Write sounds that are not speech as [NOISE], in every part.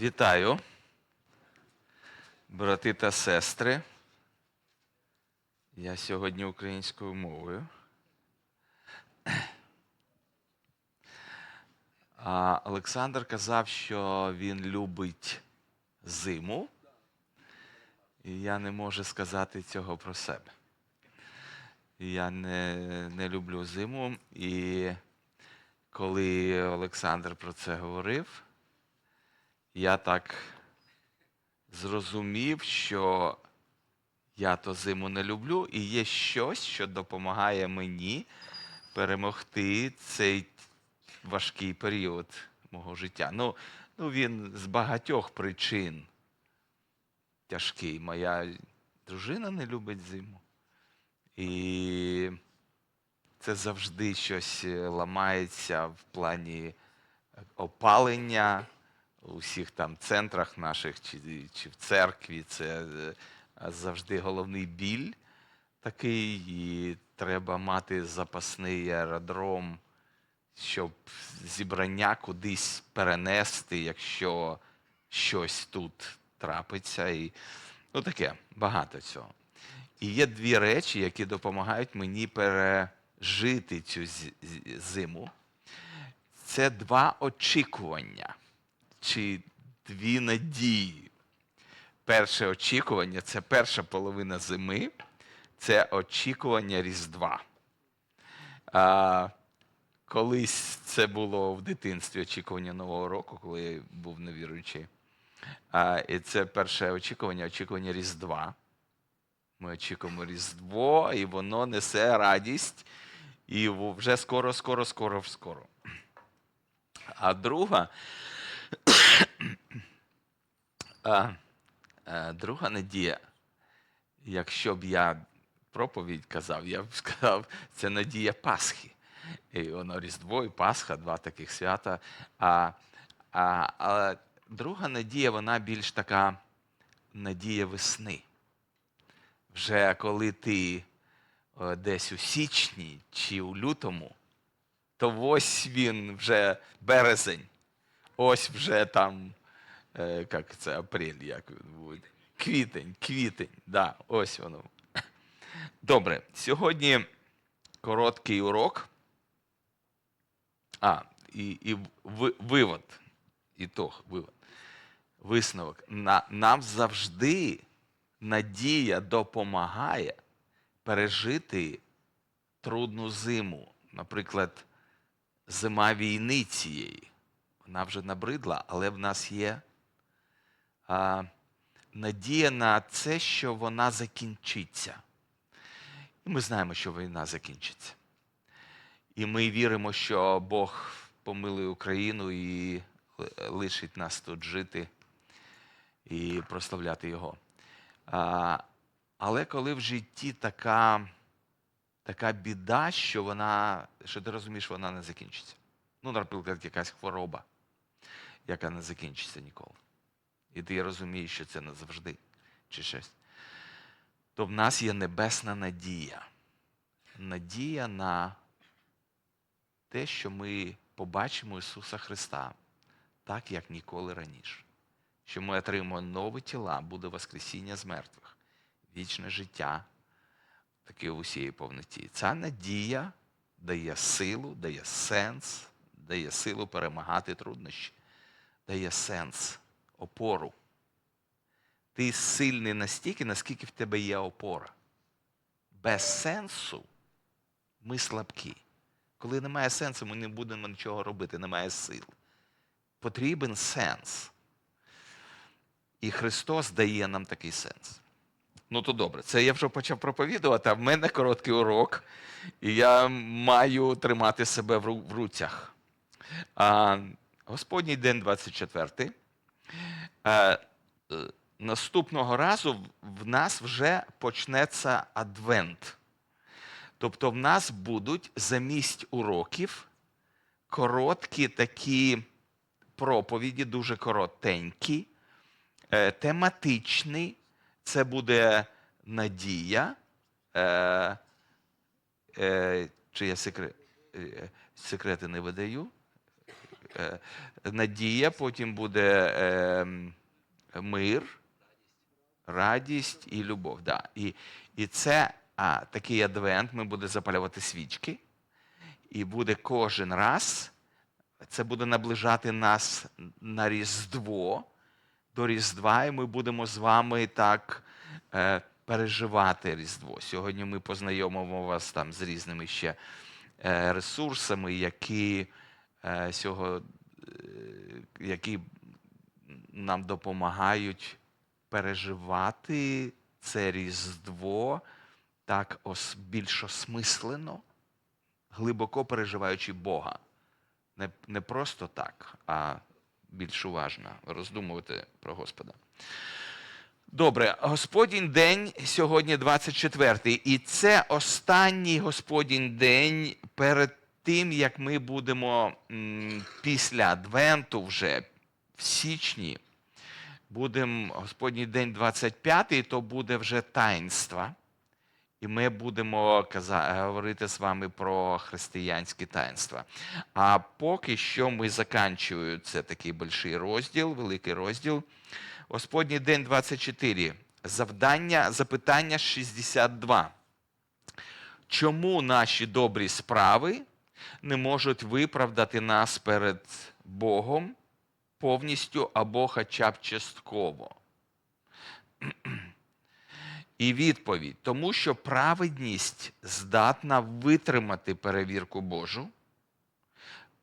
Вітаю, брати та сестри. Я сьогодні українською мовою. Олександр казав, що він любить зиму, і я не можу сказати цього про себе. Я не, не люблю зиму, і коли Олександр про це говорив, я так зрозумів, що я то зиму не люблю, і є щось, що допомагає мені перемогти цей важкий період мого життя. Ну, ну він з багатьох причин тяжкий. Моя дружина не любить зиму. І це завжди щось е, ламається в плані опалення у всіх там центрах наших чи, чи в церкві. Це е, завжди головний біль такий, і треба мати запасний аеродром, щоб зібрання кудись перенести, якщо щось тут трапиться. І, ну таке, багато цього. І є дві речі, які допомагають мені пережити цю зиму. Це два очікування чи дві надії. Перше очікування це перша половина зими, це очікування Різдва. А, колись це було в дитинстві очікування Нового року, коли я був невіруючий. А, і це перше очікування, очікування Різдва. Ми очікуємо Різдво, і воно несе радість, і вже скоро, скоро, скоро, скоро. А друга, а, е, друга надія, якщо б я проповідь казав, я б сказав, це надія Пасхи. І воно Різдво і Пасха, два таких свята. А, а, а друга надія, вона більш така надія весни вже коли ти е, десь у січні чи у лютому, то ось він вже березень, ось вже там, як це апрель, як він буде. Квітень, квітень, да, ось воно. Добре, сьогодні короткий урок. А, і, і вивод, ітог, вивод. Висновок. На, нам завжди надія допомагає пережити трудну зиму. Наприклад, зима війни цієї. Вона вже набридла, але в нас є надія на це, що вона закінчиться. І ми знаємо, що війна закінчиться. І ми віримо, що Бог помилує Україну і лишить нас тут жити і прославляти Його. А, але коли в житті така, така біда, що вона, що ти розумієш, вона не закінчиться. Ну, наприклад, якась хвороба, яка не закінчиться ніколи. І ти розумієш, що це не завжди чи щось. То в нас є небесна надія. Надія на те, що ми побачимо Ісуса Христа так, як ніколи раніше що ми отримаємо нові тіла, буде Воскресіння з мертвих, вічне життя, таке в усієї повноті. Ця надія дає силу, дає сенс, дає силу перемагати труднощі, дає сенс, опору. Ти сильний настільки, наскільки в тебе є опора. Без сенсу ми слабкі. Коли немає сенсу, ми не будемо нічого робити, немає сил. Потрібен сенс. І Христос дає нам такий сенс. Ну то добре, це я вже почав проповідувати, а в мене короткий урок, і я маю тримати себе в руцях. А, Господній день 24. А, е, наступного разу в- нас вже почнеться адвент. Тобто в нас будуть замість уроків короткі такі проповіді, дуже коротенькі, е, тематичний, це буде надія. Е, е, чи я секре, е, секрети не видаю? Е, надія, потім буде е, мир, радість і любов. Да. І, і це а, такий адвент, ми будемо запалювати свічки, і буде кожен раз, це буде наближати нас на Різдво, до Різдва, і ми будемо з вами так е, переживати Різдво. Сьогодні ми познайомимо вас там з різними ще е, ресурсами, які, е, сього, е, які нам допомагають переживати це Різдво так більш осмислено, глибоко переживаючи Бога. Не, не просто так, а більш уважно роздумувати про Господа. Добре, Господній день сьогодні 24-й. І це останній Господній день перед тим, як ми будемо після Адвенту вже в січні. Будемо Господній день 25-й, то буде вже таїнство. І ми будемо говорити з вами про християнські таїнства. А поки що ми заканчуємо це такий больший розділ, великий розділ. Господній день 24. Завдання, запитання 62. Чому наші добрі справи не можуть виправдати нас перед Богом повністю або хоча б частково? І відповідь: тому що праведність здатна витримати перевірку Божу,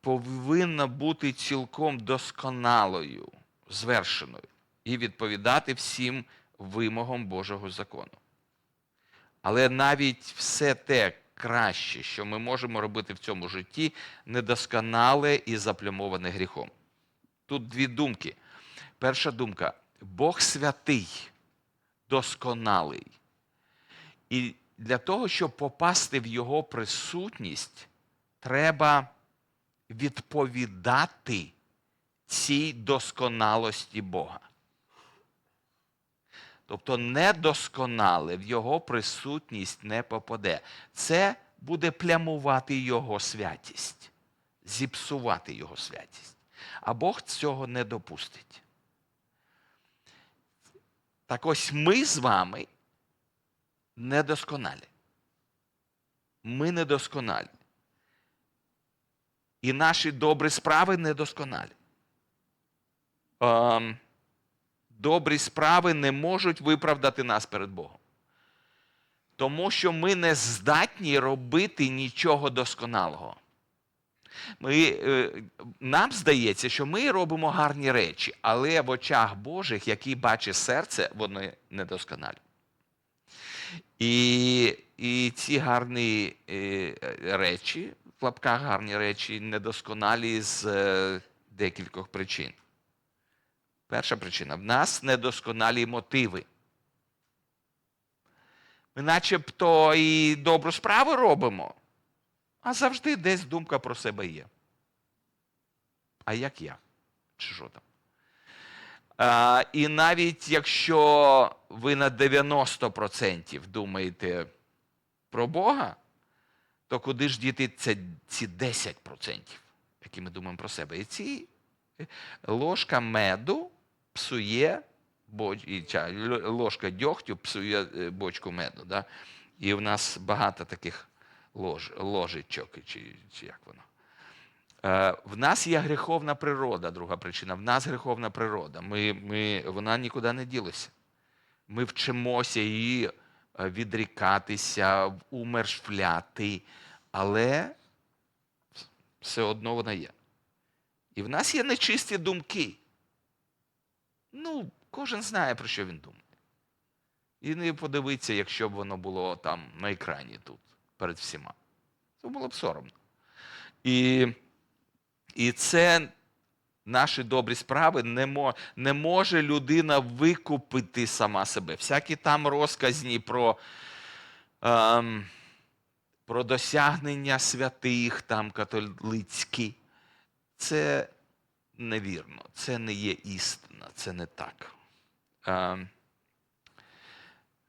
повинна бути цілком досконалою, звершеною і відповідати всім вимогам Божого закону. Але навіть все те краще, що ми можемо робити в цьому житті, недосконале і заплямоване гріхом. Тут дві думки. Перша думка: Бог святий досконалий. І для того, щоб попасти в його присутність, треба відповідати цій досконалості Бога. Тобто недосконале в його присутність не попаде. Це буде плямувати його святість, зіпсувати його святість. А Бог цього не допустить. Так ось ми з вами недосконалі. Ми недосконалі. І наші добрі справи недосконалі. Ем, добрі справи не можуть виправдати нас перед Богом. Тому що ми не здатні робити нічого досконалого. Ми, е, нам здається, що ми робимо гарні речі, але в очах Божих, які бачить серце, вони недосконалі. І, і ці гарні е, речі, в лапках гарні речі, недосконалі з е, декількох причин. Перша причина в нас недосконалі мотиви. Ми начебто і добру справу робимо, а завжди десь думка про себе є. А як я? Чи що там? А, і навіть якщо ви на 90% думаєте про Бога, то куди ж діти ці 10%, які ми думаємо про себе? І ці ложка меду псує боч... і ця ложка дьогтю псує е, бочку меду. Да? І в нас багато таких лож... ложечок, чи, чи як воно. Е, В нас є гріховна природа, друга причина. В нас гріховна природа. Ми, ми, вона нікуди не ділася. Ми вчимося її е, відрікатися, умершвляти, але все одно вона є. І в нас є нечисті думки. Ну, кожен знає, про що він думає. І не подивиться, якщо б воно було там на екрані тут, перед всіма. Це було б соромно. І, і це наші добрі справи не, мо, не може людина викупити сама себе. Всякі там розказні про, ем, про досягнення святих, там католицькі. Це невірно, це не є істина, це не так. Ем,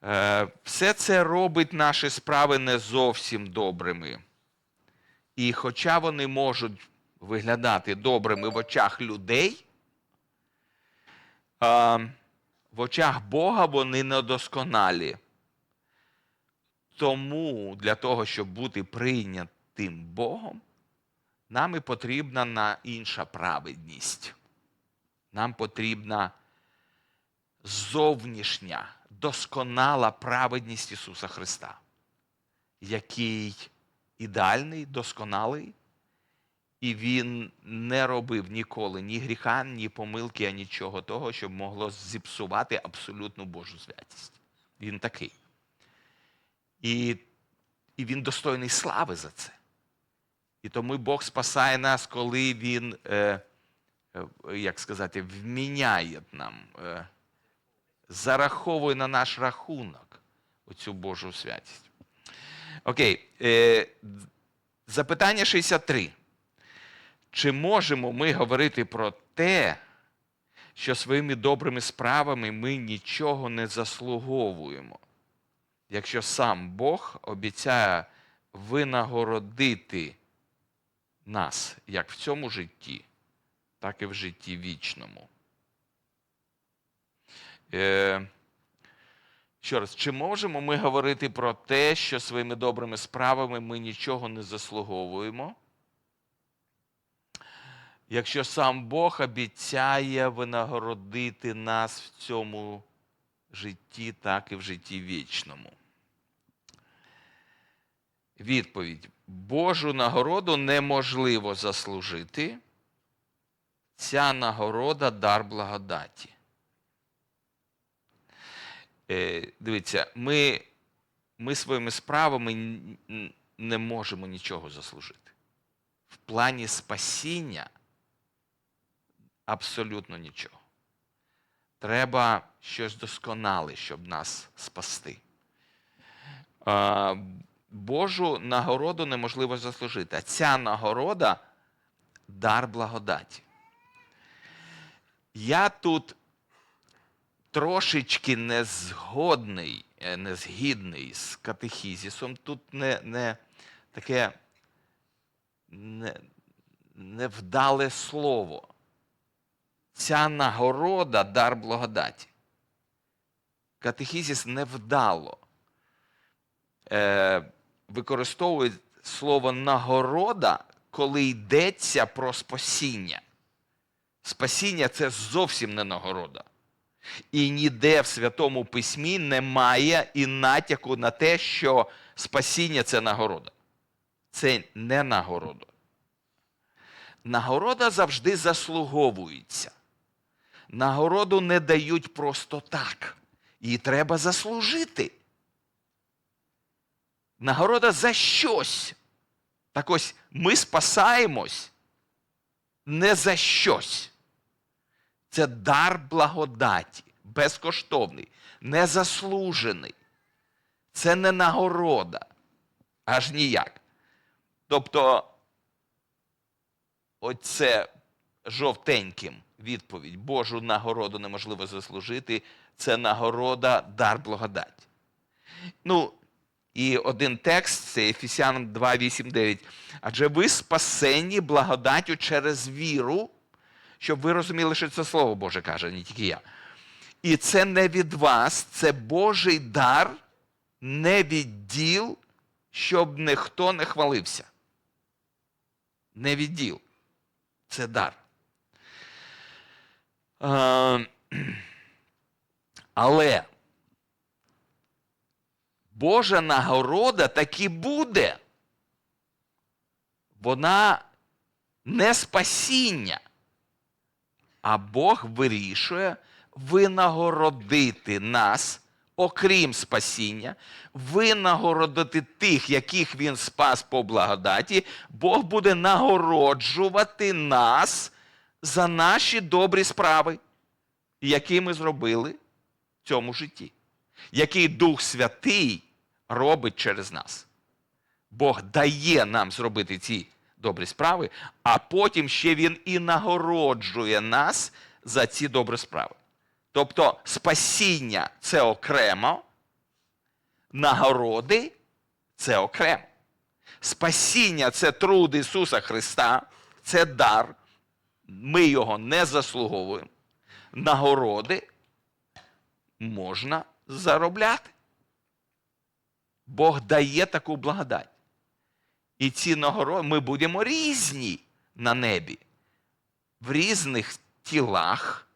е, все це робить наші справи не зовсім добрими. І хоча вони можуть виглядати добрими в очах людей, а, в очах Бога вони недосконалі. Тому для того, щоб бути прийнятим Богом, нам і потрібна на інша праведність. Нам потрібна зовнішня, досконала праведність Ісуса Христа, який ідеальний, досконалий, і Він не робив ніколи ні гріха, ні помилки, а нічого того, щоб могло зіпсувати абсолютну Божу святість. Він такий. І, і він достойний слави за це. І тому Бог спасає нас, коли Він, е, е, як сказати, вміняє нам, е, зараховує на наш рахунок оцю Божу святість. Окей. Е, запитання 63. Чи можемо ми говорити про те, що своїми добрими справами ми нічого не заслуговуємо? Якщо сам Бог обіцяє винагородити нас як в цьому житті, так і в житті вічному. Е, ще раз, чи можемо ми говорити про те, що своїми добрими справами ми нічого не заслуговуємо? Якщо сам Бог обіцяє винагородити нас в цьому житті, так і в житті вічному. Відповідь: Божу нагороду неможливо заслужити. Ця нагорода дар благодаті. Е, дивіться, ми, ми своїми справами не можемо нічого заслужити. В плані спасіння абсолютно нічого. Треба щось досконале, щоб нас спасти. Божу нагороду неможливо заслужити. А ця нагорода дар благодаті. Я тут трошечки не згодний, е, не згідний з катехізісом. Тут не, не таке не, невдале слово. Ця нагорода дар благодаті. Катехізіс невдало е, використовує слово нагорода, коли йдеться про спасіння. Спасіння це зовсім не нагорода. І ніде в Святому Письмі немає і натяку на те, що спасіння це нагорода. Це не нагорода. Нагорода завжди заслуговується. Нагороду не дають просто так. Її треба заслужити. Нагорода за щось. Так ось ми спасаємось не за щось. Це дар благодаті, безкоштовний, незаслужений. Це не нагорода. Аж ніяк. Тобто, оце жовтеньким відповідь Божу нагороду неможливо заслужити. Це нагорода дар благодаті. Ну, і один текст це Ефесянам 2, 8, 9. Адже ви спасені благодаттю через віру, щоб ви розуміли, що це Слово Боже каже, не тільки я. І це не від вас, це Божий дар, не відділ, щоб ніхто не хвалився. Не відділ. Це дар. Е, [CLEARS THROAT] Але Божа нагорода таки буде. Вона не спасіння, а Бог вирішує винагородити нас, окрім спасіння, винагородити тих, яких Він спас по благодаті, Бог буде нагороджувати нас за наші добрі справи, які ми зробили в цьому житті який Дух Святий робить через нас. Бог дає нам зробити ці добрі справи, а потім ще Він і нагороджує нас за ці добрі справи. Тобто спасіння це окремо, нагороди це окремо. Спасіння це труд Ісуса Христа, це дар, ми його не заслуговуємо. Нагороди можна заробляти. Бог дає таку благодать. І ці нагороди ми будемо різні на небі, в різних тілах,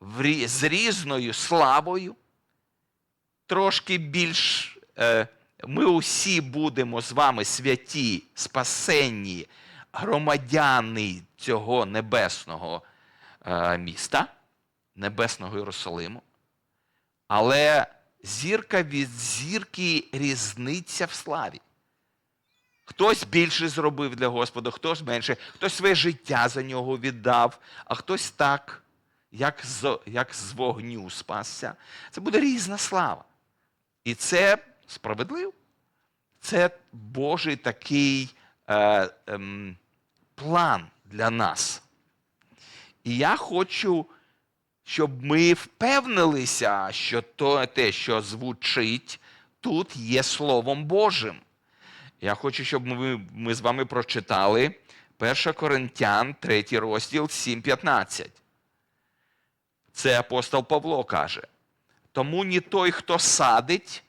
в рі- з різною славою, трошки більш. Е, ми усі будемо з вами святі, спасенні громадяни цього небесного е, міста, небесного Єрусалиму. Але зірка від зірки різниця в славі. Хтось більше зробив для Господа, хтось менше, хтось своє життя за нього віддав, а хтось так, як з, як з вогню спасся. Це буде різна слава. І це справедливо. Це Божий такий е, ем, план для нас. І я хочу, щоб ми впевнилися, що то, те, що звучить тут, є Словом Божим. Я хочу, щоб ми, ми з вами прочитали 1 Коринтян, 3 розділ 7.15. Це апостол Павло каже. Тому ні той, хто садить,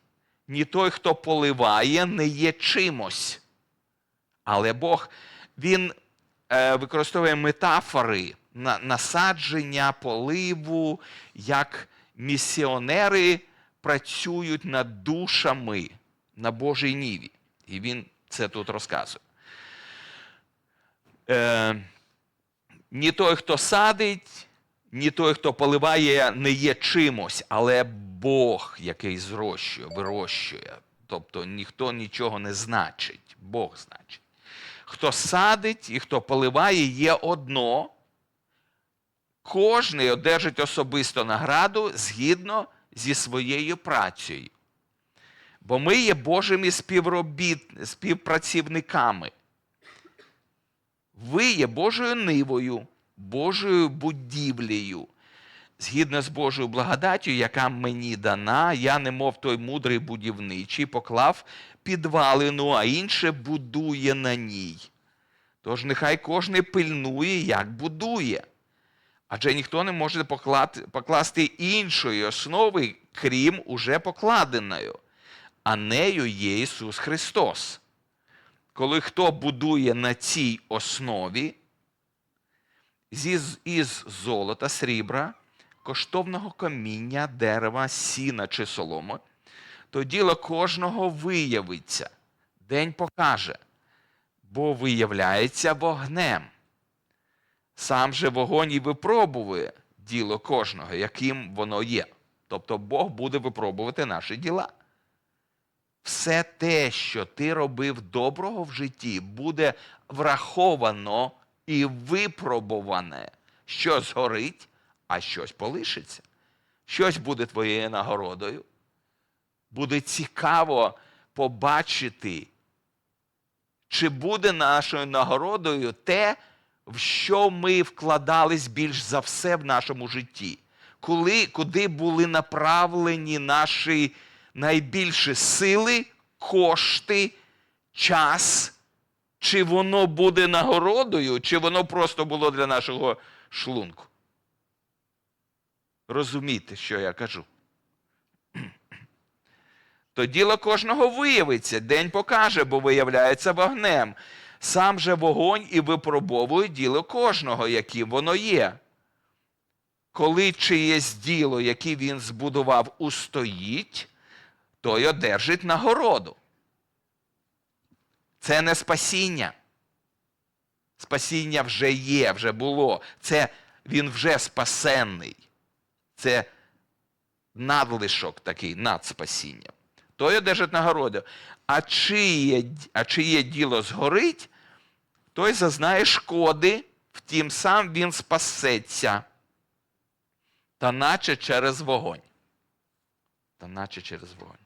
ні той, хто поливає, не є чимось. Але Бог він е, використовує метафори насадження, поливу, як місіонери працюють над душами на Божій ніві. І він це тут розказує. Е, ні той, хто садить, ні той, хто поливає, не є чимось, але Бог, який зрощує, вирощує. Тобто ніхто нічого не значить, Бог значить. Хто садить і хто поливає, є одно. Кожний одержить особисто награду згідно зі своєю працею. Бо ми є Божими співробіт... співпрацівниками. Ви є Божою нивою, Божою будівлею. Згідно з Божою благодаттю, яка мені дана, я, немов той мудрий будівничий, поклав підвалину, а інше будує на ній. Тож нехай кожен пильнує, як будує. Адже ніхто не може покласти іншої основи, крім уже покладеної, а нею є Ісус Христос. Коли хто будує на цій основі, із золота, срібра, коштовного каміння, дерева, сіна чи соломи, то діло кожного виявиться, день покаже, бо виявляється вогнем. Сам же вогонь і випробує діло кожного, яким воно є. Тобто Бог буде випробувати наші діла. Все те, що ти робив доброго в житті, буде враховано і випробуване. Що згорить, а щось полишиться. Щось буде твоєю нагородою. Буде цікаво побачити, чи буде нашою нагородою те, в що ми вкладались більш за все в нашому житті. Коли, куди були направлені наші найбільші сили, кошти, час, чи воно буде нагородою, чи воно просто було для нашого шлунку. Розумієте, що я кажу? То діло кожного виявиться, день покаже, бо виявляється вогнем. Сам же вогонь і випробовує діло кожного, яким воно є. Коли чиєсь діло, яке він збудував, устоїть, той одержить нагороду. Це не спасіння. Спасіння вже є, вже було. Це він вже спасенний. Це надлишок такий над спасінням. Той одержить нагороду. А чиє, а чиє діло згорить, той зазнає шкоди, втім сам він спасеться. Та наче через вогонь. Та наче через вогонь.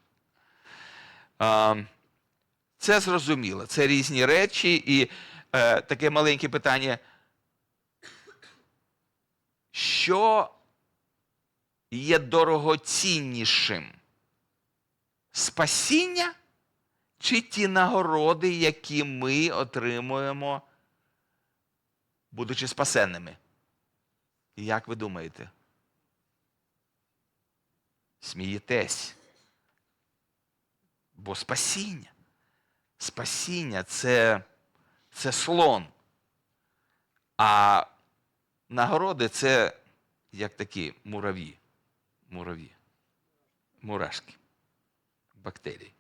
Це зрозуміло. Це різні речі. І е, таке маленьке питання. Що є дорогоціннішим? Спасіння чи ті нагороди, які ми отримуємо будучи спасенними. Як ви думаєте? Смієтесь. Бо спасіння. Спасіння це, це слон. А нагороди це як такі мураві. Мураві. Мурашки. Бактерії.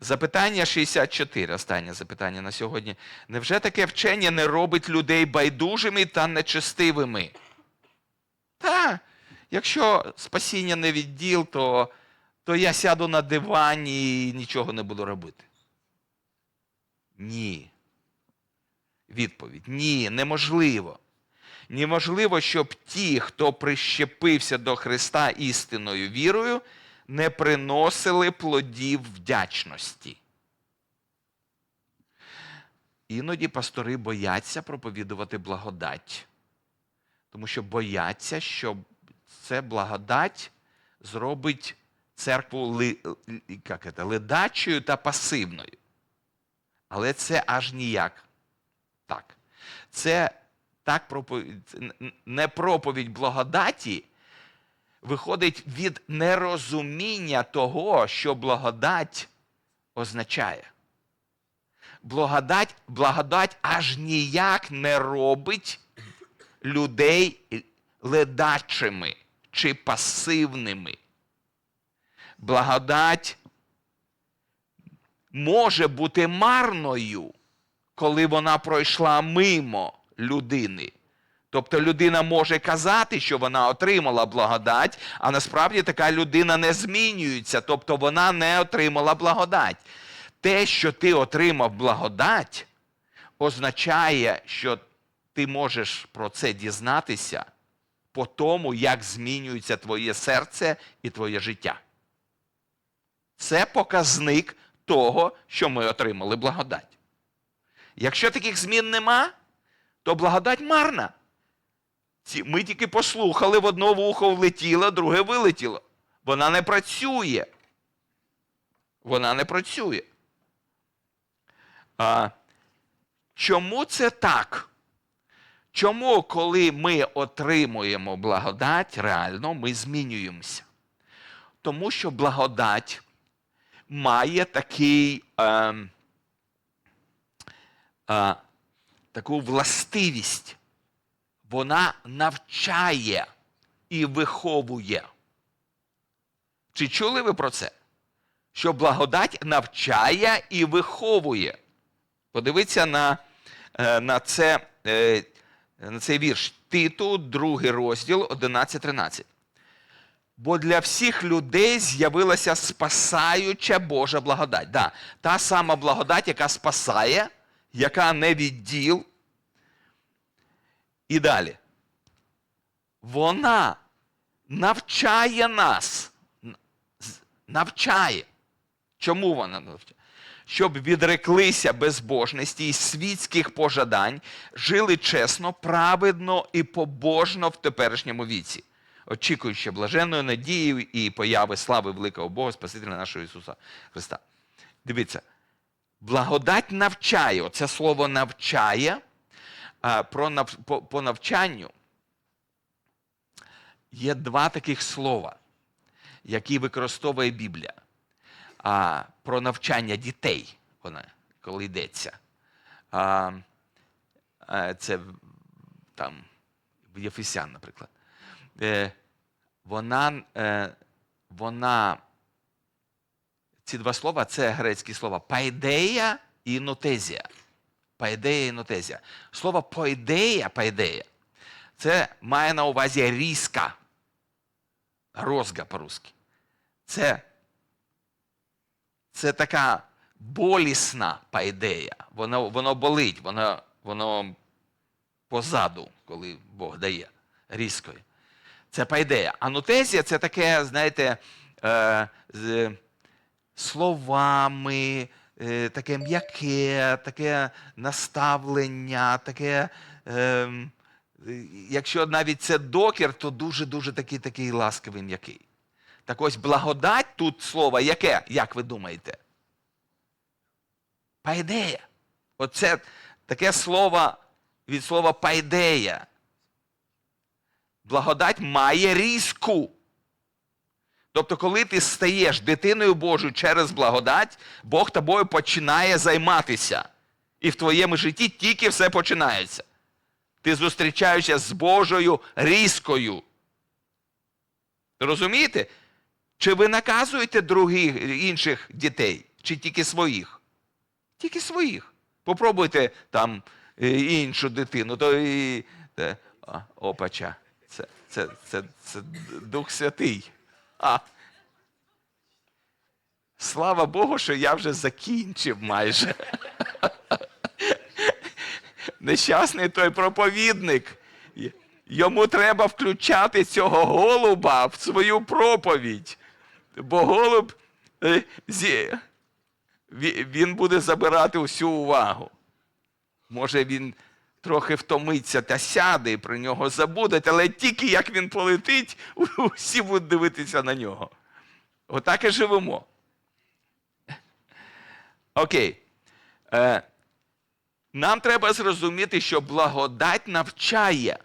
Запитання 64. Останнє запитання на сьогодні. Невже таке вчення не робить людей байдужими та нечестивими? Та, якщо спасіння не відділ, то, то я сяду на дивані і нічого не буду робити. Ні. Відповідь: ні, неможливо. Неможливо, щоб ті, хто прищепився до Христа істинною вірою, не приносили плодів вдячності. Іноді пастори бояться проповідувати благодать, тому що бояться, що це благодать зробить церкву як це, ледачою та пасивною. Але це аж ніяк так. Це так не проповідь благодаті виходить від нерозуміння того, що благодать означає. Благодать, благодать аж ніяк не робить людей ледачими чи пасивними. Благодать може бути марною, коли вона пройшла мимо людини. Тобто людина може казати, що вона отримала благодать, а насправді така людина не змінюється, тобто вона не отримала благодать. Те, що ти отримав благодать, означає, що ти можеш про це дізнатися по тому, як змінюється твоє серце і твоє життя. Це показник того, що ми отримали благодать. Якщо таких змін нема, то благодать марна. Ми тільки послухали, в одно вухо влетіло, друге вилетіло. Вона не працює. Вона не працює. А, Чому це так? Чому, коли ми отримуємо благодать, реально ми змінюємося? Тому що благодать має такий, е, е, таку властивість. Вона навчає і виховує. Чи чули ви про це? Що благодать навчає і виховує. Подивіться на е, на, це, е, на цей вірш. Титу, другий розділ, 11-13. Бо для всіх людей з'явилася спасаюча Божа благодать. Да, Та сама благодать, яка спасає, яка не відділ. І далі. Вона навчає нас. Навчає. Чому вона навчає? Щоб відреклися безбожності і світських пожадань, жили чесно, праведно і побожно в теперішньому віці, очікуючи блаженної надії і появи слави великого Бога, Спасителя нашого Ісуса Христа. Дивіться, благодать навчає. Оце слово навчає про нав... по, по навчанню є два таких слова, які використовує Біблія. А, Про навчання дітей, вона, коли йдеться. А, Це там в Єфесян, наприклад. Е, Вона, е, вона, ці два слова це грецькі слова пайдея і нотезія. Пайдея і нотезія. Слово поідея, пайдея, це має на увазі різка. Розга по-русски. Це, це така болісна пайдея. Воно воно болить, воно воно позаду, коли Бог дає різкою. Це пайдея. А нотезія це таке, знаєте, е, з словами таке м'яке, таке наставлення, таке. Е, Якщо навіть це докір, то дуже-дуже такий такий ласкавий м'який. Так ось благодать тут слово яке, як ви думаєте? Пайдея. Оце таке слово від слова пайдея. Благодать має різку. Тобто, коли ти стаєш дитиною Божою через благодать, Бог тобою починає займатися. І в твоєму житті тільки все починається. Ти зустрічаєшся з Божою різкою. Розумієте? Чи ви наказуєте других інших дітей, чи тільки своїх? Тільки своїх. Попробуйте там е, іншу дитину, то і. А, опача. Це, це, це, це Дух Святий. Слава Богу, що я вже закінчив майже. Нещасний той проповідник. Йому треба включати цього голуба в свою проповідь. Бо голуб е, він буде забирати всю увагу. Може, він трохи втомиться та сяде і про нього забудуть, але тільки як він полетить, усі будуть дивитися на нього. Отак і живемо. Окей. Е, нам треба зрозуміти, що благодать навчає.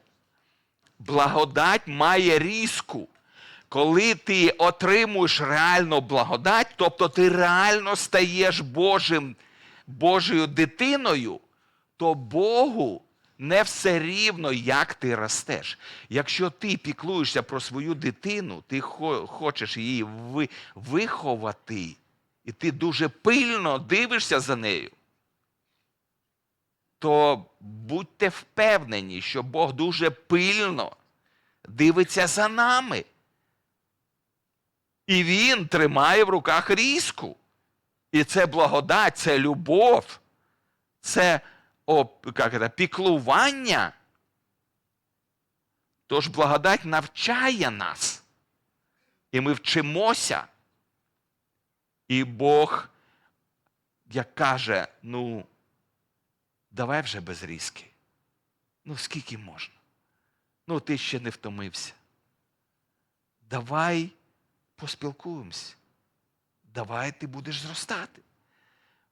Благодать має різку. Коли ти отримуєш реальну благодать, тобто ти реально стаєш Божим, Божою дитиною, то Богу не все рівно, як ти ростеш. Якщо ти піклуєшся про свою дитину, ти хочеш її виховати, і ти дуже пильно дивишся за нею, то будьте впевнені, що Бог дуже пильно дивиться за нами. І Він тримає в руках різку. І це благодать, це любов, це о, як це, піклування. Тож благодать навчає нас. І ми вчимося. І Бог, як каже, ну, давай вже без різки. Ну, скільки можна? Ну, ти ще не втомився. Давай поспілкуємося. Давай ти будеш зростати.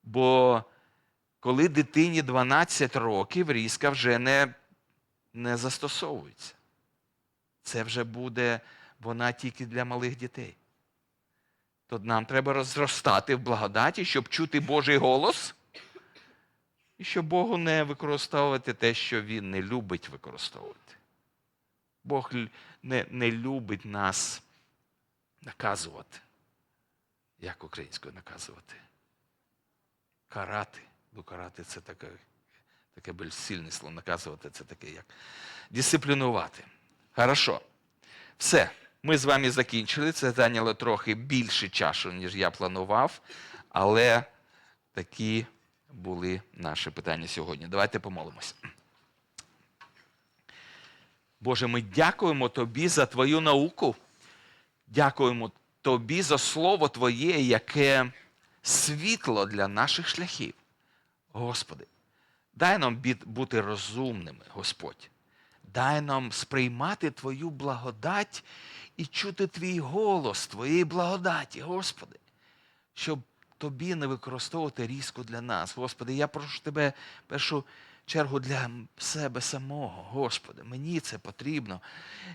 Бо коли дитині 12 років, різка вже не, не застосовується. Це вже буде вона тільки для малих дітей. То нам треба розростати в благодаті, щоб чути Божий голос, і щоб Богу не використовувати те, що Він не любить використовувати. Бог не, не любить нас наказувати. Як українською наказувати? Карати. Ну, карати це таке, таке більш сильне слово. Наказувати це таке як дисциплінувати. Хорошо. Все. Ми з вами закінчили. Це зайняло трохи більше часу, ніж я планував, але такі були наші питання сьогодні. Давайте помолимось. Боже, ми дякуємо Тобі за Твою науку. Дякуємо Тобі за Слово Твоє, яке світло для наших шляхів. Господи, дай нам бути розумними, Господь. Дай нам сприймати Твою благодать і чути Твій голос, Твоєї благодаті, Господи, щоб Тобі не використовувати різко для нас. Господи, я прошу Тебе першу чергу для себе самого. Господи, мені це потрібно,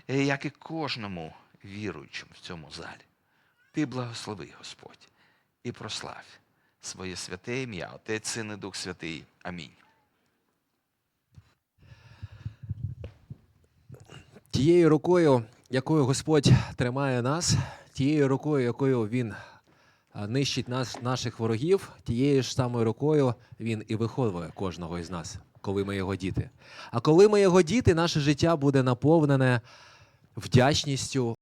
е, як і кожному віруючому в цьому залі. Ти благослови, Господь, і прославь своє святе ім'я, Отець, Син і Дух Святий. Амінь. Тією рукою, якою Господь тримає нас, тією рукою, якою Він нищить нас, наших ворогів, тією ж самою рукою Він і виховує кожного із нас, коли ми його діти. А коли ми його діти, наше життя буде наповнене вдячністю.